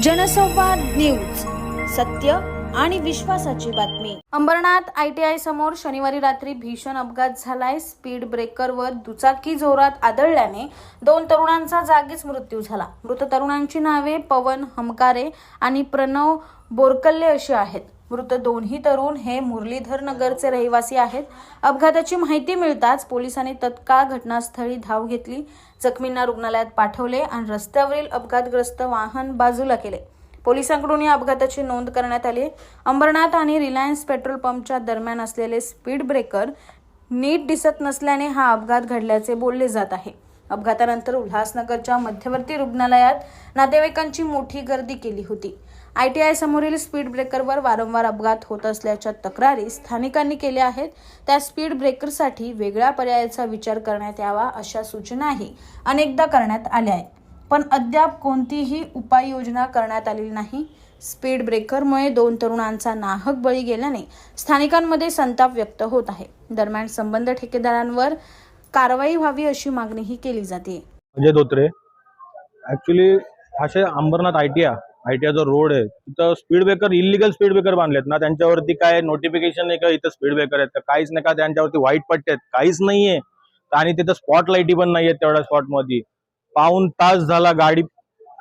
जनसंवाद न्यूज सत्य आणि विश्वासाची बातमी. अंबरनाथ आय टी आय समोर शनिवारी रात्री भीषण अपघात झालाय. स्पीड ब्रेकरवर दुचाकी जोरात आदळल्याने दोन तरुणांचा जागीच मृत्यू झाला. मृत तरुणांची नावे पवन हमकारे आणि प्रणव बोरकल्ले अशी आहेत. मृत दोन्ही तरुण हे मुरलीधर नगरचे रहिवासी आहेत. अपघाताची माहिती मिळताच पोलिसांनी तत्काळ घटनास्थळी धाव घेतली. जखमींना रुग्णालयात पाठवले आणि रस्त्यावरील अपघातग्रस्त वाहन बाजूला केले. पोलिसांकडून या अपघाताची नोंद करण्यात आली. अंबरनाथ आणि रिलायन्स पेट्रोल पंपच्या दरम्यान असलेले स्पीड ब्रेकर नीट दिसत नसल्याने हा अपघात घडल्याचे बोलले जात आहे. अपघातानंतर उल्हासनगरच्या मध्यवर्ती रुग्णालयात नातेवाईकांची मोठी गर्दी केली होती. आय टी आय समोरील स्पीड ब्रेकरवर वारंवार अपघात होत असल्याच्या तक्रारी स्थानिकांनी केल्या आहेत. त्या स्पीड ब्रेकरसाठी वेगळ्या पर्यायाचा विचार करण्यात यावा अशा सूचनाही अनेकदा करण्यात आल्या आहेत. पण अद्याप कोणतीही उपाययोजना करण्यात आलेली नाही. स्पीड ब्रेकरमुळे दोन तरुणांचा नाहक बळी गेल्याने स्थानिकांमध्ये संताप व्यक्त होत आहे. दरम्यान संबंध ठेकेदारांवर कारवाई व्हावी अशी मागणीही केली जाते. अजय धोत्रे ऍक्च्युली असे अंबरनाथ आयटीआय आयटीआय जो रोड आहे तिथं speed breaker illegal speed breaker बांधलेत ना. त्यांच्यावरती काय नोटिफिकेशन नाही का इथं स्पीड ब्रेकर आहेत. काहीच नाही का त्यांच्यावरती व्हाईट पट्टे आहेत. काहीच नाहीये. आणि तिथं स्पॉट लाईटी पण नाहीयेत तेवढ्या स्पॉटमध्ये पाऊन तास झाला गाडी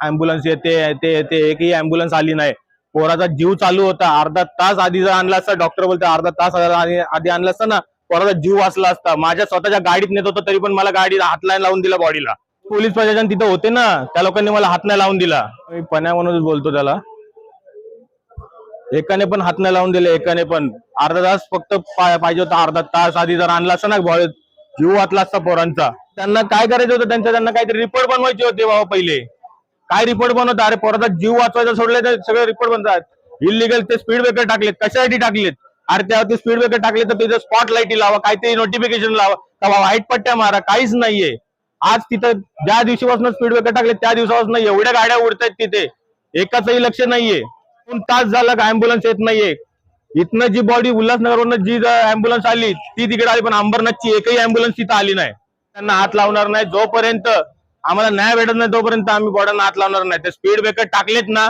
अँब्युलन्स येते येते येते. एकही अँब्युलन्स आली नाही. पोराचा जीव चालू होता. अर्धा तास आधी जर आणला असता डॉक्टर बोलते अर्धा तास आधी आधी आणला असता ना कोणाचा जीव वाचला असता माझ्या स्वतःच्या गाडीत नेत होतो तरी पण मला गाडी हात नाही लावून दिला बॉडीला. पोलीस प्रशासन तिथं होते ना त्या लोकांनी मला हात नाही लावून दिला. मी पण्या म्हणूनच बोलतो त्याला. एकाने पण हात नाही लावून दिले एकाने पण. अर्धा तास फक्त पाहिजे होता अर्धा तास आधी जर आणला असता ना बॉडी जीव वाचला असता पोरांचा. त्यांना काय करायचं होतं त्यांच्या त्यांना काहीतरी रिपोर्ट बनवायचे होते बाबा पहिले. काय रिपोर्ट बनवता? अरे पोराचा जीव वाचवायचा सोडले तर सगळे रिपोर्ट बनतात. इलिगल ते स्पीड ब्रेकर टाकलेत कशासाठी टाकलेत? अरे त्यावरती स्पीड ब्रेकर टाकले तर तिथे स्पॉट लाईटी लावा काहीतरी नोटिफिकेशन लावा. का व्हाईट पट्ट्या मारा काहीच नाहीये. आज तिथं ज्या दिवशीपासून स्पीड ब्रेकर टाकले त्या दिवसापासून एवढ्या गाड्या उडतायत तिथे. एकाचही लक्ष नाहीये. दोन तास झाला का अँब्युलन्स येत नाहीये. इथनं जी बॉडी उल्हासनगरवरून जी अँब्युलन्स आली ती तिकडे आली पण अंबरनाथची एकही अँब्युलन्स तिथं आली नाही. त्यांना हात लावणार नाही. जोपर्यंत आम्हाला न्याय भेटत नाही तोपर्यंत आम्ही बॉड्यांना हात लावणार नाही. ते स्पीड ब्रेकर टाकलेत ना